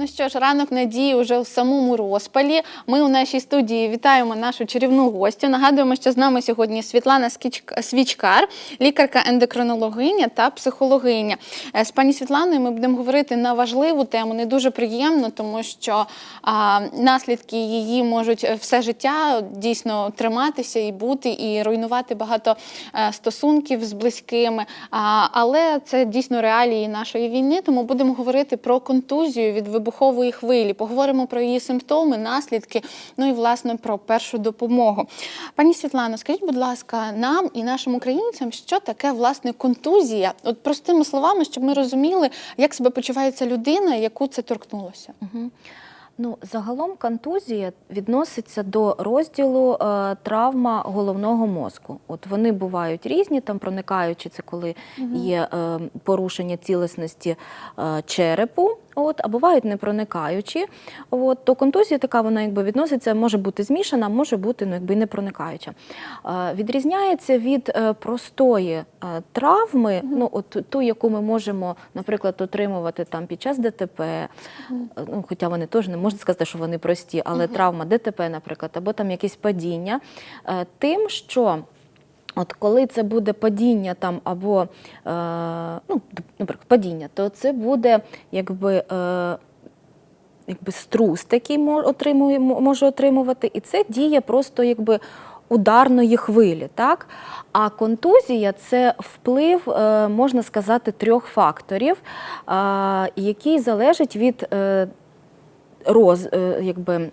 Ну що ж, ранок надії вже у самому розпалі. Ми у нашій студії вітаємо нашу чарівну гостю. Нагадуємо, що з нами сьогодні Світлана Свічкар, лікарка-ендокринологиня та психологиня. Е, З пані Світланою ми будемо говорити на важливу тему, не дуже приємно, тому що а, наслідки її можуть е, все життя дійсно триматися і бути, і руйнувати багато е, стосунків з близькими. А, але це дійсно реалії нашої війни, тому будемо говорити про контузію від вибухової хвилі. Поговоримо про її симптоми, наслідки, ну і власне про першу допомогу. Пані Світлано, скажіть, будь ласка, нам і нашим українцям, що таке власне контузія? От простими словами, щоб ми розуміли, як себе почувається людина, яку це торкнулося. Ну, загалом контузія відноситься до розділу е, травма головного мозку. От вони бувають різні, там проникаючи, це коли є е, порушення цілісності е, черепу. От, а бувають не проникаючі. От, то контузія така, вона якби відноситься, може бути змішана, може бути ну, якби не проникаюча. Е, відрізняється від е, простої е, травми, ну, от ту, яку ми можемо, наприклад, отримувати там під час ДТП, е, ну, хоча вони теж не можна сказати, що вони прості, але травма ДТП, наприклад, або там якесь падіння, е, тим, що От коли це буде падіння там або, е, ну, наприклад, падіння, то це буде якби. Е, Якби струс такий отримує, може отримувати, і це діє просто якби ударної хвилі. Так? А контузія це вплив, е, можна сказати, трьох факторів, який залежить від е, роз, е, якби,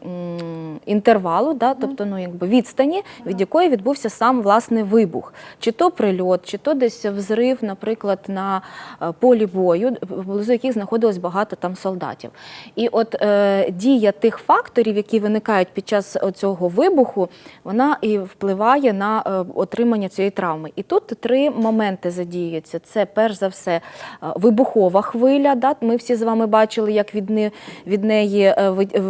інтервалу, да, тобто ну, якби відстані, від якої відбувся сам власне вибух. Чи то прильот, чи то десь взрив, наприклад, на е, полі бою, поблизу яких знаходилось багато там солдатів. І от е, дія тих факторів, які виникають під час цього вибуху, вона і впливає на е, отримання цієї травми. І тут три моменти задіюються. Це перш за все е, вибухова хвиля. Да? Ми всі з вами бачили, як від, не, від неї е,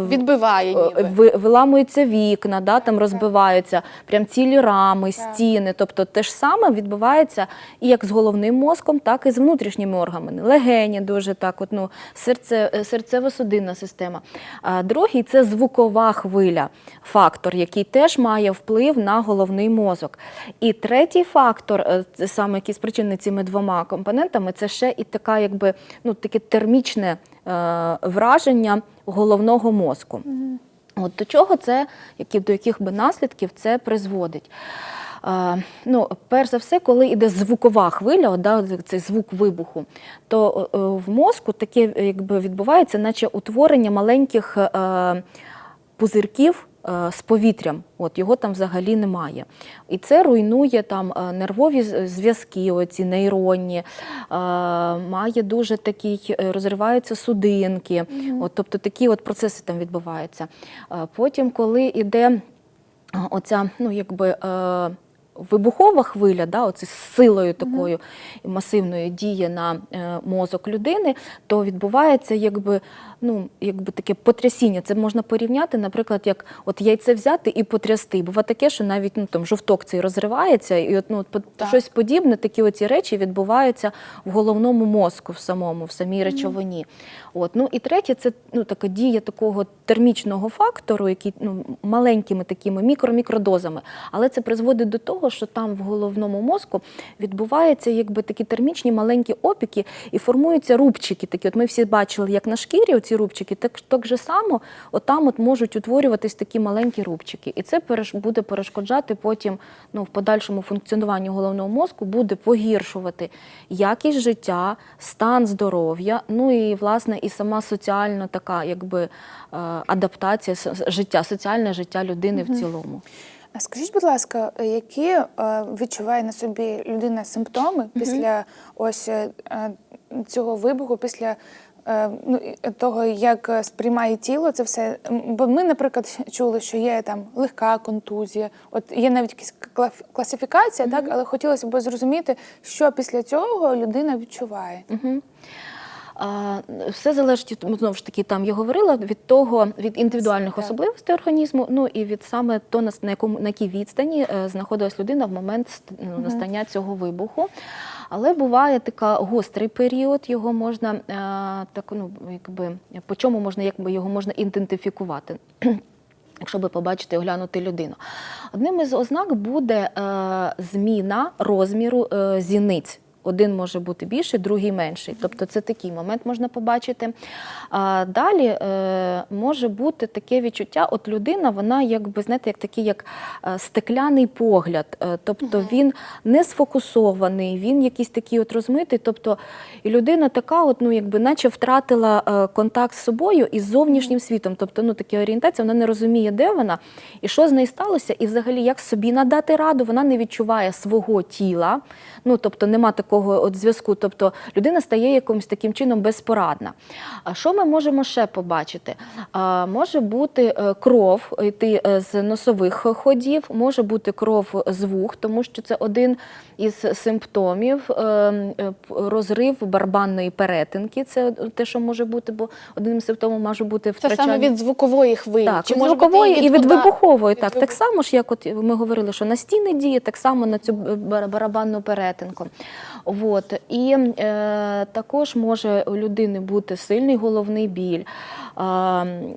Відбиває Е, ніби. виламуються вікна, да, там розбиваються прям цілі рами, стіни. Тобто те ж саме відбувається і як з головним мозком, так і з внутрішніми органами. Легені дуже так, от, ну, серце, е, серцево-судинна система. А другий це звукова хвиля, фактор, який теж має вплив на головний мозок. І третій фактор, е, саме який спричинений цими двома компонентами, це ще і така, якби ну, таке термічне е, враження головного мозку. От до чого це, які, до яких би наслідків це призводить? Е, ну, перш за все, коли йде звукова хвиля, от, да, цей звук вибуху, то е, в мозку таке е, якби відбувається, наче утворення маленьких е, пузирків е, з повітрям. От його там взагалі немає. І це руйнує там е, нервові зв'язки, оці нейронні, е, має дуже такий, е, розриваються судинки. От, тобто такі от процеси там відбуваються. Е, Потім, коли йде оця, ну якби. Вибухова хвиля, да, оце з силою такою масивною діє на е, мозок людини, то відбувається якби, ну, якби таке потрясіння. Це можна порівняти, наприклад, як от яйце взяти і потрясти. Бува таке, що навіть ну, там, жовток цей розривається, і от, ну, от, Так. щось подібне, такі оці речі відбуваються в головному мозку, в самому, в самій речовині. От, ну, і третє, це ну, така дія такого термічного фактору, який ну, маленькими такими мікро-мікродозами. Але це призводить до того, що там в головному мозку відбуваються якби такі термічні маленькі опіки і формуються рубчики. Такі. От ми всі бачили, як на шкірі оці рубчики, так, так же само отам от можуть утворюватись такі маленькі рубчики. І це буде перешкоджати потім ну, в подальшому функціонуванню головного мозку, буде погіршувати якість життя, стан здоров'я, ну і власне і сама соціальна така якби е, адаптація життя, соціальне життя людини в цілому. А Скажіть, будь ласка, які е, відчуває на собі людина симптоми після ось е, е, цього вибуху, після е, ну, того, як е, сприймає тіло це все? Бо ми, наприклад, чули, що є там легка контузія, от є навіть якась класифікація, так, але хотілося б зрозуміти, що після цього людина відчуває. А, Все залежить від, знову ж таки, там я говорила від того, від індивідуальних Так. особливостей організму, ну і від саме то на, на якому на якій відстані е, знаходилась людина в момент ну, настання цього вибуху. Але буває така гострий період, його можна е, так, ну, якби, по чому можна, якби його можна ідентифікувати. Якщо ви побачите і оглянути людину. Одним із ознак буде е, зміна розміру е, зіниць. Один може бути більший, другий менший. Тобто це такий момент можна побачити. А далі е, може бути таке відчуття, от людина, вона якби знаєте, як такий як е, стекляний погляд. Е, тобто він не сфокусований, він якийсь такий от розмитий. Тобто і людина така, от, ну, якби, наче втратила е, контакт з собою і з зовнішнім світом. Тобто, ну, така орієнтація, вона не розуміє, де вона і що з нею сталося, і взагалі як собі надати раду, вона не відчуває свого тіла. Ну, тобто нема такого от зв'язку. Тобто людина стає якимось таким чином безпорадна. А що ми можемо ще побачити? А, може бути е, кров йти е, з носових ходів, може бути кров з вух, тому що це один із симптомів е, розрив барабанної перетинки. Це те, що може бути, бо одним із симптомів може бути Це саме від звукової хвилі. Так, Чи від може бути і від удар- вибухової. від Так, так само ж, як от ми говорили, що на стіни діє, так само на цю барабанну перетинку. От. І е, також може у людини бути сильний головний біль, е,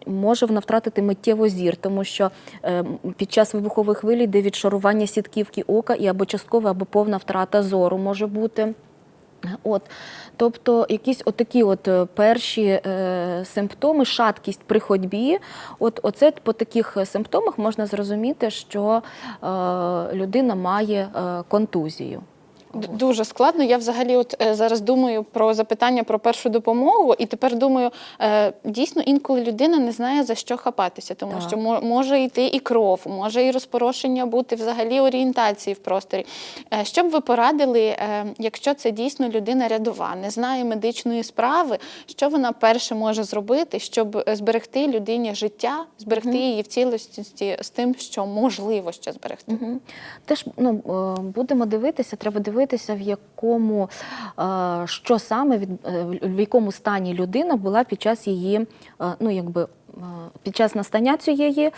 може вона втратити миттєво зір, тому що е, під час вибухової хвилі йде відшарування сітківки ока і або часткова, або повна втрата зору може бути. От, тобто якісь отакі от е, перші е, симптоми, шаткість при ходьбі. От оце по таких симптомах можна зрозуміти, що е, людина має е, контузію. Дуже складно. Я взагалі от е, зараз думаю про запитання про першу допомогу, і тепер думаю, е, дійсно інколи людина не знає за що хапатися, тому Так. що може йти і кров, може і розпорошення бути взагалі орієнтації в просторі. Е, що б ви порадили, якщо це дійсно людина рядова, не знає медичної справи, що вона перше може зробити, щоб зберегти людині життя, зберегти її в цілості з тим, що можливо ще зберегти. Угу. Теж ну, будемо дивитися, треба дивитися, в якому, е, що саме е, в якому стані людина була під час її, е, ну, якби. Під час настання цієї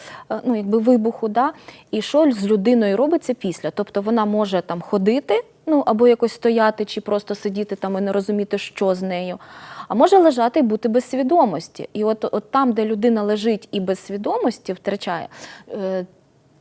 ну, якби вибуху, да? і що з людиною робиться після. Тобто вона може там ходити, ну або якось стояти, чи просто сидіти там і не розуміти, що з нею. А може лежати і бути без свідомості. І от, от там, де людина лежить і без свідомості втрачає,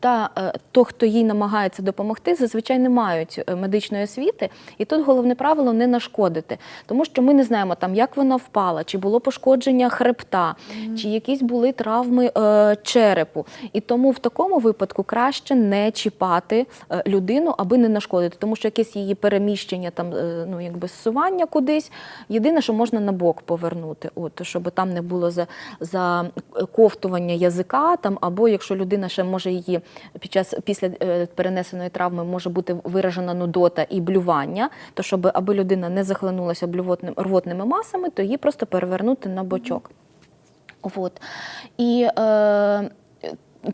та е, то, хто їй намагається допомогти, зазвичай не мають е, медичної освіти. І тут головне правило не нашкодити, тому що ми не знаємо, там як вона впала, чи було пошкодження хребта, чи якісь були травми е, черепу. І тому в такому випадку краще не чіпати е, людину, аби не нашкодити, тому що якесь її переміщення, там е, ну якби зсування кудись. Єдине, що можна на бок повернути, от щоб там не було за, за ковтування язика, там або якщо людина ще може її під час після е, перенесеної травми може бути виражена нудота і блювання, то щоб аби людина не захлинулася рвотними масами, то її просто перевернути на бочок. От. І е,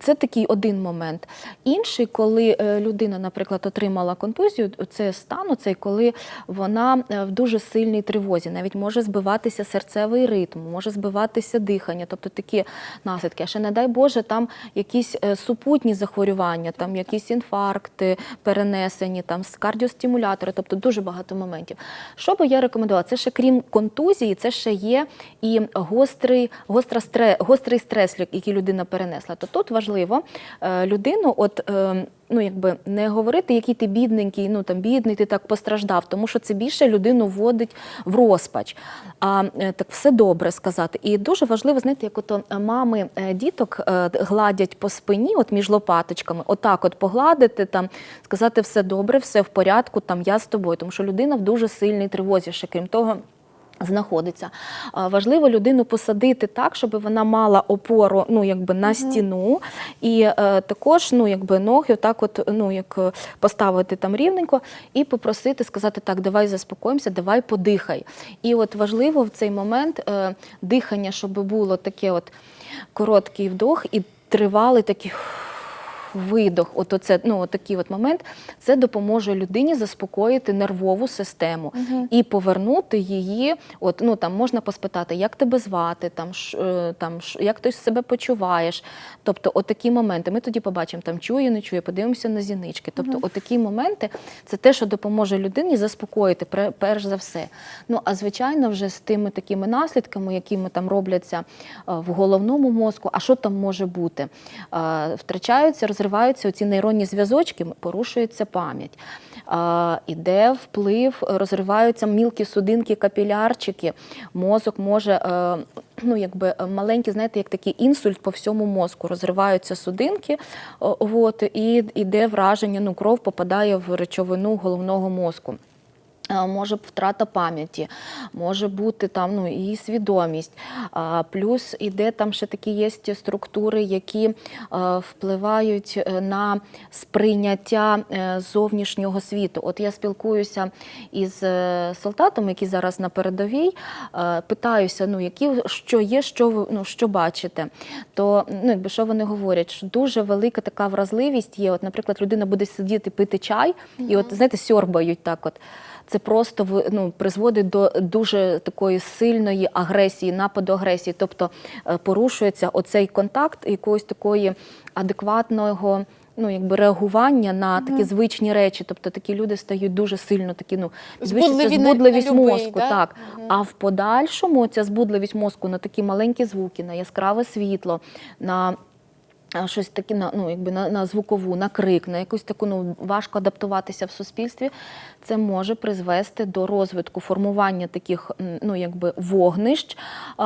це такий один момент. Інший, коли е, людина, наприклад, отримала контузію, це стан, цей, коли вона е, в дуже сильній тривозі, навіть може збиватися серцевий ритм, може збиватися дихання, тобто такі наслідки. А ще не дай Боже, там якісь е, супутні захворювання, там якісь інфаркти перенесені, там кардіостимулятори, тобто дуже багато моментів. Що би я рекомендувала? Це ще крім контузії, це ще є і гострий, гостра стре, гострий стрес, який людина перенесла. То тут важливо е, людину, от. е, Ну, якби не говорити, який ти бідненький, ну там бідний, ти так постраждав, тому що це більше людину вводить в розпач. А е, так все добре сказати. І дуже важливо, знаєте, як ото мами діток гладять по спині, от між лопаточками, отак от погладити, там сказати все добре, все в порядку, там я з тобою, тому що людина в дуже сильній тривозі. Ще крім того. Знаходиться важливо людину посадити так, щоб вона мала опору ну якби на стіну, і е, також ну якби ноги, так от ну як е, поставити там рівненько і попросити сказати так, давай заспокоїмося, давай подихай. І от важливо в цей момент е, дихання, щоб було таке, от короткий вдох і тривалий такий. Видох, от оце, ну, от такий от момент, це допоможе людині заспокоїти нервову систему і повернути її. От, ну, там, можна поспитати, як тебе звати, там, ш, е, там, ш, як ти себе почуваєш. Тобто, от такі моменти. Ми тоді побачимо, там чує, не чує, подивимося на зінички. Тобто, от такі моменти це те, що допоможе людині заспокоїти, перш за все. Ну, а звичайно, вже з тими такими наслідками, якими там робляться е, в головному мозку, а що там може бути? Е, Втрачаються, розриваються ці нейронні зв'язочки, порушується пам'ять. Іде вплив, розриваються мілкі судинки, капілярчики. Мозок може, е, ну якби е, маленький, знаєте, як такий інсульт по всьому мозку. Розриваються судинки, от, і йде враження, ну кров попадає в речовину головного мозку. Е, Може втрата пам'яті, може бути там ну і свідомість. А, Плюс іде там ще такі є структури, які е, впливають е, на сприйняття зовнішнього світу. От я спілкуюся із солдатами, які зараз на передовій, е, питаюся, ну які що є, що ви ну що бачите. То ну якби що вони говорять, що дуже велика така вразливість є. От, наприклад, людина буде сидіти пити чай, і от знаєте, сьорбають так. От це просто ну, призводить до дуже такої сильної агресії, нападу агресії. Тобто е, порушується оцей контакт якогось такої адекватного. Ну, якби реагування на такі звичні речі, тобто такі люди стають дуже сильно такі, ну Збудливі збудливість любий, мозку, да? так. А в подальшому ця збудливість мозку на такі маленькі звуки, на яскраве світло, на щось таке на ну якби на, на звукову, на крик, на якусь таку ну важко адаптуватися в суспільстві. Це може призвести до розвитку формування таких ну якби вогнищ е,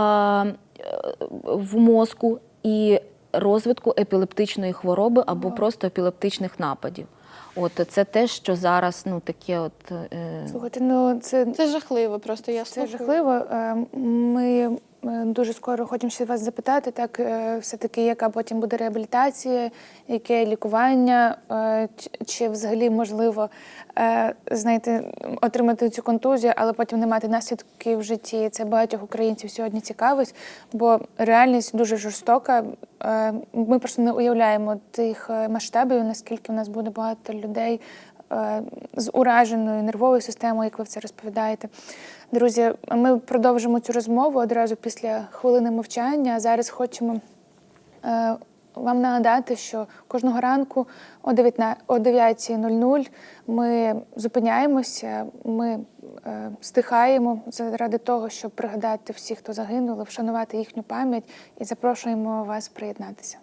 в мозку і розвитку епілептичної хвороби або просто епілептичних нападів. От це те, що зараз ну таке, от е, Слухайте, ну це, Це жахливо, просто я це слухаю. жахливо. Е, Ми дуже скоро хочемо ще вас запитати, так е, все-таки, яка потім буде реабілітація, яке лікування, е, чи- взагалі можливо е, знаєте, отримати цю контузію, але потім не мати наслідків в житті. Це багатьох українців сьогодні цікавить, бо реальність дуже жорстока. Е, Ми просто не уявляємо тих е, масштабів, наскільки в нас буде багато людей е, з ураженою нервовою системою, як ви це розповідаєте. Друзі, ми продовжимо цю розмову одразу після хвилини мовчання. Зараз хочемо е, вам нагадати, що кожного ранку о 19 о 9.00 ми зупиняємося, ми е, стихаємо заради того, щоб пригадати всіх, хто загинули, вшанувати їхню пам'ять і запрошуємо вас приєднатися.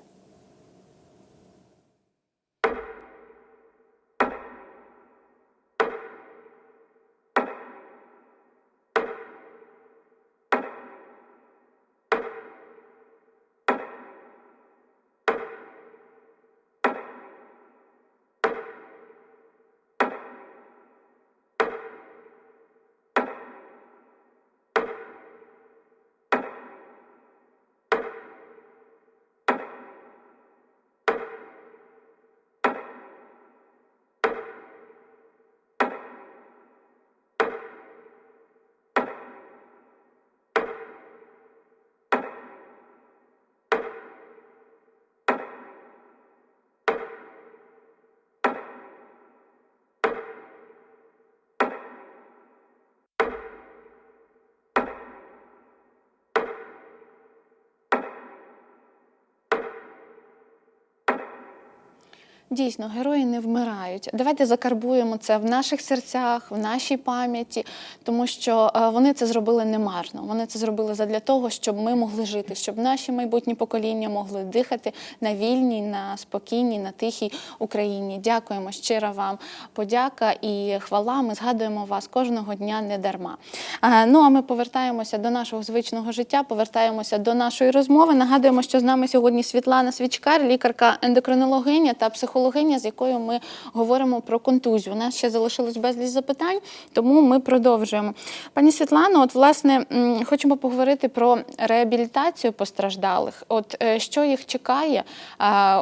Дійсно, герої не вмирають. Давайте закарбуємо це в наших серцях, в нашій пам'яті, тому що е, вони це зробили немарно. Вони це зробили задля того, щоб ми могли жити, щоб наші майбутні покоління могли дихати на вільній, на спокійній, на тихій Україні. Дякуємо щиро вам. Подяка і хвала. Ми згадуємо вас кожного дня не дарма. Е, Ну а ми повертаємося до нашого звичного життя, повертаємося до нашої розмови. Нагадуємо, що з нами сьогодні Світлана Свічкар, лікарка ендокринологиня та психологиня, з якою ми говоримо про контузію. У нас ще залишилось безліч запитань, тому ми продовжуємо. Пані Світлано, от власне хочемо поговорити про реабілітацію постраждалих. От е, що їх чекає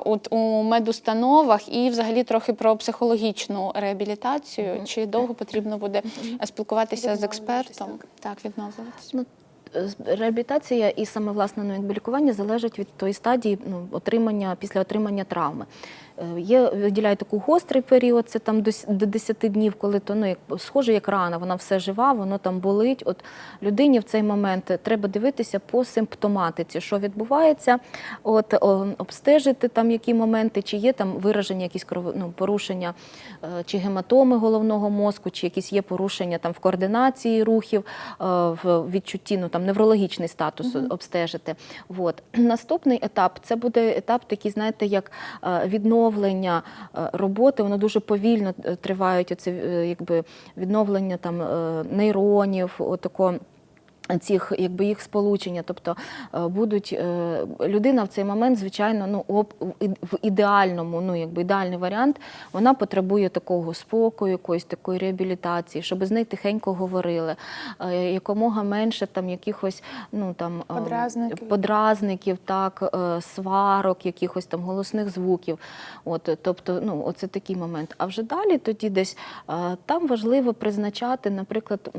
от у медустановах, і взагалі трохи про психологічну реабілітацію. Чи довго потрібно буде е, спілкуватися з експертом? Так, відновлюватися. Ну, з- реабілітація і саме власне ну, якби лікування залежить від тої стадії ну, отримання після отримання травми. Е, Є виділяють таку гострий період, це там до, до 10 днів, коли то ну як схоже, як рана, вона все жива, воно там болить. От людині в цей момент треба дивитися по симптоматиці, що відбувається, от обстежити там які моменти, чи є там виражені якісь кров... ну, порушення е, чи гематоми головного мозку, чи якісь є порушення там в координації рухів, е, в відчутті, ну там неврологічний статус обстежити. От. Наступний етап це буде етап такий, знаєте, як е, відновлення е, роботи. Воно дуже повільно е, тривають оце е, якби відновлення там нейронів, отако. Цих якби їх сполучення, тобто е, будуть е, людина в цей момент, звичайно, ну об в ідеальному, ну якби ідеальний варіант, вона потребує такого спокою, якоїсь такої реабілітації, щоб з нею тихенько говорили, е, якомога менше там якихось ну там е, Подразників. подразників, так, сварок, якихось там голосних звуків. От, тобто, ну, оце такий момент. А вже далі тоді десь там важливо призначати, наприклад,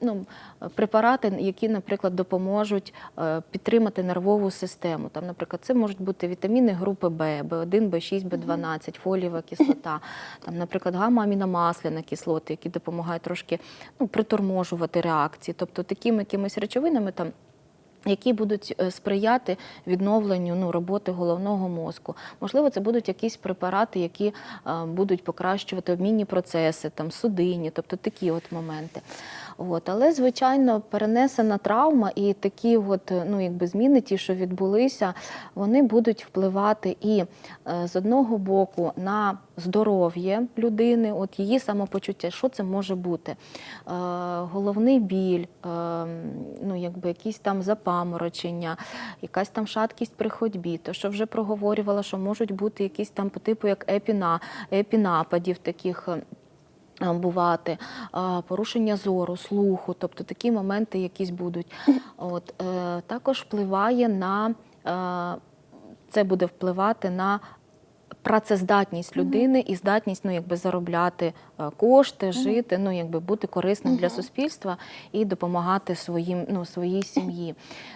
ну, препарати, які, наприклад, допоможуть е, підтримати нервову систему. Там, наприклад, це можуть бути вітаміни групи Б, Б1, Б6, Б12, фолієва кислота, там, наприклад, гамма-аміномасляна кислоти, які допомагають трошки ну, приторможувати реакції. Тобто такими якимись речовинами там які будуть е, сприяти відновленню ну, роботи головного мозку. Можливо, це будуть якісь препарати, які е, будуть покращувати обмінні процеси, там, судинні, тобто такі от моменти. От. Але, звичайно, перенесена травма і такі от, е, ну, якби зміни, ті, що відбулися, вони будуть впливати і е, з одного боку на здоров'я людини, от її самопочуття, що це може бути? Е, головний біль, е, ну, якби якісь там запаморочення, якась там шаткість при ходьбі, то що вже проговорювала, що можуть бути якісь там по типу як епіна, епінападів таких. Бувати порушення зору, слуху, тобто такі моменти якісь будуть. От, е, також впливає на е, це буде впливати на працездатність людини і здатність ну, якби, заробляти е, кошти, жити, ну, якби, бути корисним для суспільства і допомагати своїм, ну, своїй сім'ї.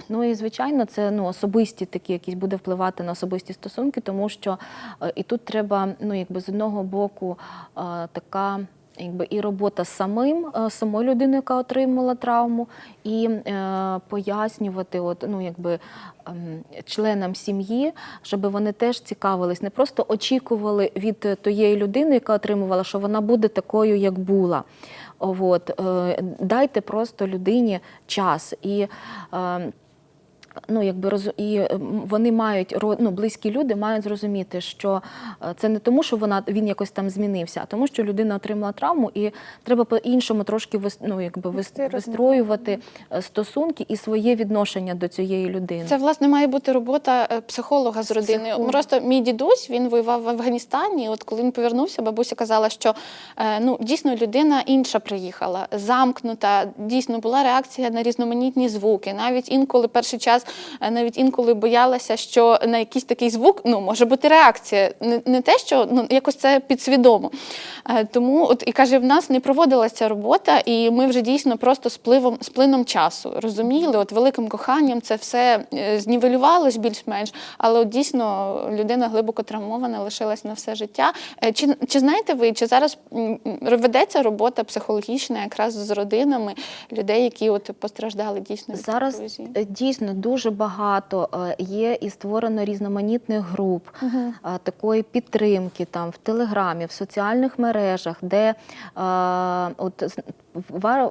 Ну і звичайно, це ну, особисті такі, якісь буде впливати на особисті стосунки, тому що і тут треба ну, якби, з одного боку така. Якби і робота з самим е, самою людиною, яка отримала травму, і е, пояснювати, от ну якби ем, членам сім'ї, щоб вони теж цікавились, не просто очікували від е, тієї людини, яка отримувала, що вона буде такою, як була. От, е, дайте просто людині час і. Е, Ну, якби роз... і е, вони мають ну, близькі люди мають зрозуміти, що е, це не тому, що вона він якось там змінився, а тому, що людина отримала травму, і треба по-іншому трошки ну, якби розмову. вистроювати е, стосунки і своє відношення до цієї людини. Це власне має бути робота психолога з родиною. Психолог. Просто мій дідусь він воював в Афганістані. От коли він повернувся, бабуся казала, що ну дійсно людина інша приїхала, замкнута. Дійсно була реакція на різноманітні звуки. Навіть інколи перший час, е, навіть інколи боялася, що на якийсь такий звук ну може бути реакція. Не, не те, що ну якось це підсвідомо. Е, Тому от і каже, в нас не проводилася ця робота, і ми вже дійсно просто з пливом з плином часу розуміли, от великим коханням це все е, знівелювалось більш-менш, але от дійсно людина глибоко травмована, лишилась на все життя. Чи, чи знаєте ви, чи зараз ведеться робота психологічна якраз з родинами людей, які от постраждали дійсно від Зараз дійсно дуже багато е, є і створено різноманітних груп е, такої підтримки там в телеграмі, в соціальних мережах, де е, от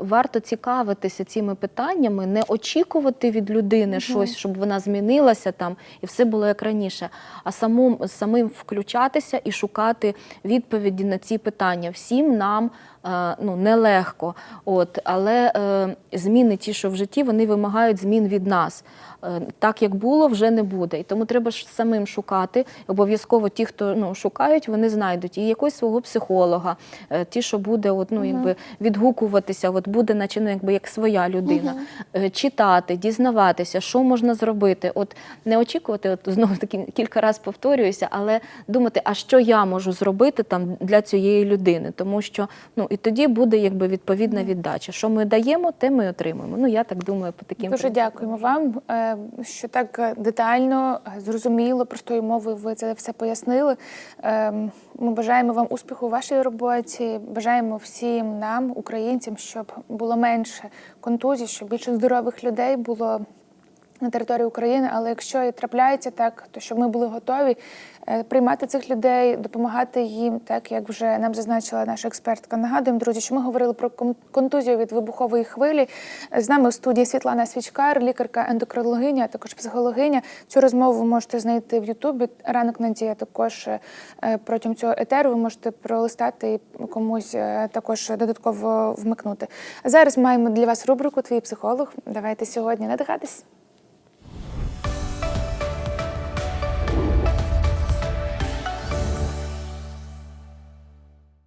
варто цікавитися цими питаннями, не очікувати від людини щось, щоб вона змінилася там і все було як раніше, а самим, самим включатися і шукати відповіді на ці питання. Всім нам ну, нелегко. От, але е, зміни ті, що в житті, вони вимагають змін від нас. Е, так як було, вже не буде. І тому треба ж самим шукати. Обов'язково ті, хто ну, шукають, вони знайдуть і якогось свого психолога, е, ті, що буде от, ну, якби, відгукуватися, от буде наче, ну, якби, як своя людина, Е, читати, дізнаватися, що можна зробити. От не очікувати, от знову таки кілька разів повторююся, але думати, а що я можу зробити там для цієї людини, тому що ну і тоді буде якби відповідна віддача. Що ми даємо, те ми отримуємо. Ну я так думаю, по таким Дуже принципам. дякуємо вам, що так детально, зрозуміло, простою мовою ви це все пояснили. Е, Ми бажаємо вам успіху у вашій роботі. Бажаємо всім нам, українцям, щоб було менше контузій, щоб більше здорових людей було на території України. Але якщо і трапляється так, то щоб ми були готові е, приймати цих людей, допомагати їм, так як вже нам зазначила наша експертка. Нагадуємо, друзі, що ми говорили про кон- контузію від вибухової хвилі. З нами в студії Світлана Свічкар, лікарка ендокринологиня, також психологиня. Цю розмову ви можете знайти в Ютубі. Ранок Надія також е, протягом цього етеру ви можете пролистати і комусь е, також додатково вмикнути. Зараз маємо для вас рубрику Твій психолог. Давайте сьогодні надихатись.